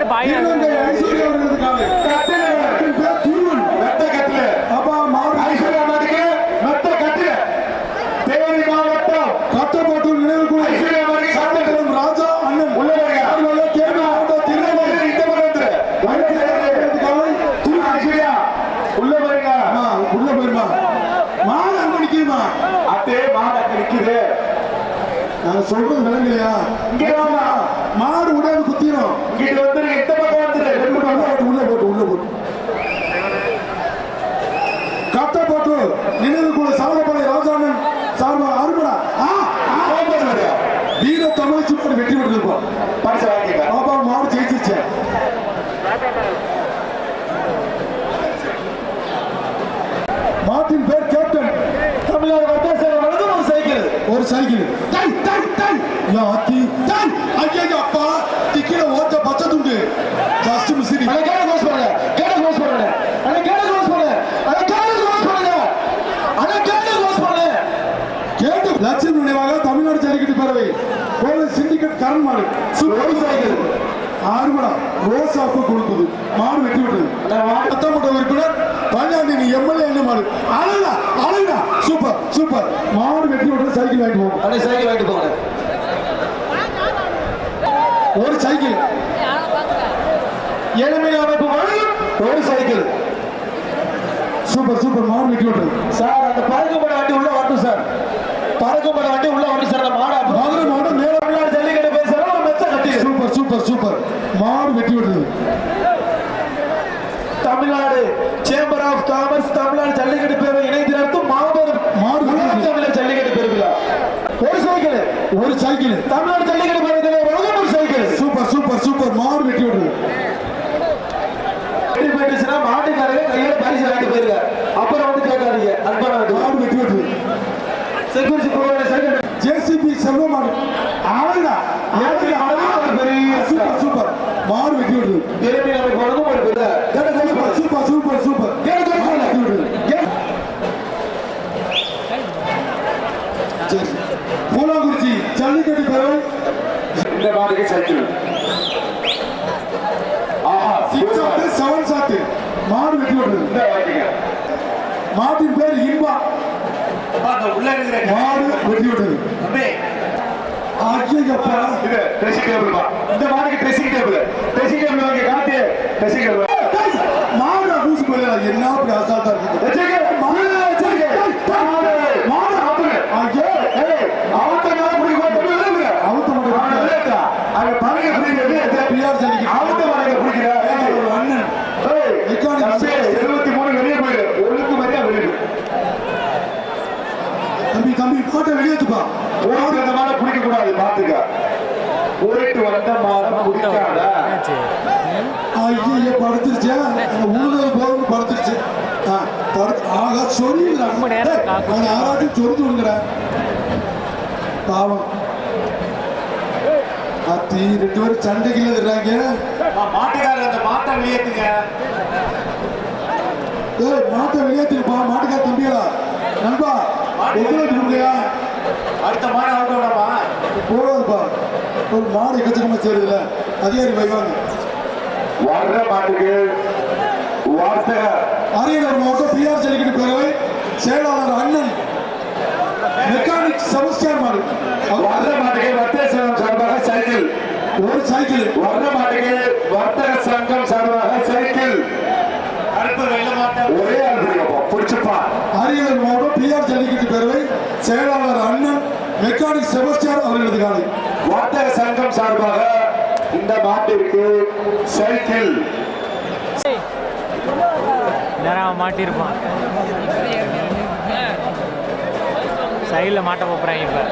மாடு பாய திருநங்கை ஐஸ்வர்யா அவர்களது காலை கட்டுல மாட்டின் பேர் துருவன் மெத்த கட்டுல அப்பா மாடு ஐஸ்வர்யா மாட்டுக்கு மெத்த கட்டுல தேனி மாவட்டம் கட்டப்பட்டு நினைவு கூட ஐஸ்வர்யா மாட்டுக்கு சட்டத்திலும் ராஜா அண்ணன் உள்ள வருங்க. அவர்களே தேர்வு மாவட்ட திருநங்கை இந்த பக்கத்துல அவர்களது காலை துரு ஐஸ்வர்யா உள்ள வருங்க அம்மா, உள்ள போயிருமா மாடு அங்க நிக்குதுமா அத்தே மாடு நிக்குது நாங்க சொல்றது விளங்கலையா? இங்க வாமா மாடு உடையாது குத்திரும் இங்கிட்டு வந்துரு இந்த பக்கம் வந்துரு உள்ள போட்டு உள்ள போட்டு. உள்ள போட்டு நினைவு கூட சாதப்படை ராஜாண்ணன் சார்பா வருங்க. வீர தமிழ் சுப்பர் வெற்றி பெற்றிருப்போம். பாப்பா மாடு ஜெயிச்சிருச்சு. மாட்டின் பேர் கேப்டன். சேவை வழங்கும் ஒரு சைக்கிள். ஒரு சைக்கிள். டை டை டை யா அத்தி டை ஐயா அப்பா டிக்கில ஓட்ட பச்சை துண்டு ஜஸ்ட் மிஸ்ரி அட கேட க்ளோஸ் பண்ணுங்க கேட க்ளோஸ் பண்ணுங்க அட கேட க்ளோஸ் பண்ணுங்க அட கேட க்ளோஸ் பண்ணுங்க அட கேட பண்ணுங்க கேட்டு லட்சம் நினைவாக தமிழ்நாடு ஜல்லிக்கட்டு பேரவை கோவை சிண்டிகேட் கரண் மாடு ஒரு சைக்கிள் ஆறுமடா ரோசாப்பு கொடுக்குது மாடு வெட்டி விட்டது சட்டமன்ற உறுப்பினர் பஞ்சாயத்து எம்எல்ஏ என்ன மாடு அழகா அழகா சூப்பர் சூப்பர் மாடு விட்டு சைக்கிள் வாங்கிட்டு போகும் அட சைக்கிள் வாங்கிட்டு போங்க. ஒரு சைக்கிள். எளிமை அமைப்பு ஒரு சைக்கிள். சூப்பர் சூப்பர் மாடு விட்டது சார் அந்த பறக்கும்பட வண்டி உள்ள வரட்டும் சார். பறக்கும்பட வண்டி உள்ள வரட்டும் சார் அந்த மாடு மதுரை மாவட்டம் மேல ஜல்லிக்கட்டு பேசுறோம் மெச்ச கட்டி சூப்பர் சூப்பர் சூப்பர். மாடு வெட்டி விட்டது Tamil Nadu chamber of commerce Tamil Nadu jallikattu பேரவை இணைந்து நடத்தும் மாபெரும் மாடு உலக வெட்டி தமிழர் ஜல்லிக்கட்டு பெருவிழா ஒரு சைக்கிள் ஒரு சைக்கிள் தமிழ்நாடு ஜல்லிக்கட்டு பேரவை வழங்கும் ஒரு சைக்கிள் சூப்பர் சூப்பர் சூப்பர் மாடு வெட்டி விட்டது வெடி போயிடுச்சுன்னா மாட்டுக்காரங்க கையில பரிசு வாங்கிட்டு போயிருங்க அப்புறம் வந்து கேட்காதீங்க அன்பான மாடு வெட்டி விட்டது செக்யூரிட்டி போகிற சைக்கிள் ஜேசிபி செல்வ மாடு அழகா ஏற்றி அளவில் ஒரு பெரிய சூப்பர் சூப்பர். மாடு வெட்டி விட்டது எளிமை அமைப்பு வழங்கும் ஒரு பெரிய சூப்பர் சூப்பர் சூப்பர் சூப்பர். கேடு கேடு மாடு வெட்டி விட்டது சரி. பூலாங்குறிச்சி ஜல்லிக்கட்டு பேரவை இந்த மாட்டுக்கு சைக்கிள் ஆஹா சிக்ஸ் ஆட்டு செவன் சாட்டு மாடு வெட்டி விட்டது இந்த வாங்கிக்க மாட்டின் பேர் இன்பா. உள்ள இருக்கிற மாடு வெட்டி தம்பி. ஐயப்பா இது ட்ரெஸ்ஸிங் டேபிள் இந்த மாட்டுக்கு ட்ரெஸ்ஸிங் டேபிள் ட்ரெஸ்ஸிங் டேபிள் வாங்கி காத்து ட்ரெஸ்ஸிங் டேபிள் மாடு பூசி போயிடல என்ன அப்படி அசால்ட்டா இருக்குது வச்சிருக்க மாடு வச்சிருக்க மாடு மாடு ஆப்பு ஐயோ ஏய் அவத்த மாடு புடி கொண்டு விழுங்க அவுத்த மாடு மாட்டேன் விழுங்க அங்க பறக்க புடிக்கிறது பிஆர் ஜல்லிக்கட்டு அவத்த மாடு புடிக்கிற ஒரு அண்ணன் ஏய் Mechanic தம்பி, இருபத்தி மூணு வெளியே போயிடு ஒழுங்கு மாதிரியா வெளியிடு தம்பி தம்பி மாட்டை வெளியேத்துப்பா. ஓட்டு அந்த மாடை பிடிக்க கூடாது பாத்துக்க. போயிட்டு வந்த மாடை பிடிக்காத ஐயோ படுத்துருச்சு. உழுது போதும் படுத்துருச்சு. ஆகா காக்கும். நான் யாராச்சும் விடுங்கிறேன் பாவம். அத்தி ரெண்டு பேரும் சண்டைக்குள்ள இருக்கிறாங்க மாட்டுக்காரர் அந்த மாட்டை வெளியேத்துங்க. ஏய் மாட்டை வெளியேற்றிருப்பா மாட்டுக்கார தம்பிகளா? நண்பா அடுத்த மாடு அவுக்க விடாமா போடாதுப்பா ஒரு மாடு எக்கச்சக்கமா சேருதுல. அதிகாரி வைவாங்க வர்ற மாட்டுக்கு வார்த்தை. அரியலூர் மாவட்டம் பிஆர் ஜல்லிக்கட்டு பேரவை செயலாளர் அண்ணன் மெக்கானிக் செபஸ்டியான் மாடு. வர்ற மாட்டுக்கு சங்கம் சார்பாக சைக்கிள். ஒரு சைக்கிள். வர்ற மாட்டுக்கு வர்த்தக சங்கம் சார்பாக சைக்கிள் ஒரே ஆள் பிடிக்கப்போ பிடிச்சுப்பா அரியலூர் மாவட்டம் பிஆர் ஜல்லிக்கட்டு பேரவை செயலாளர் அண்ணன் மெக்கானிக் செபஸ்டியான் அவர்களது காலை. வர்த்தக சங்கம் சார்பாக இந்த மாட்டிற்கு சைக்கிள். நேரம் மாட்டியிருப்பான். சைடில் மாட்ட போகிறாங்க இப்போ.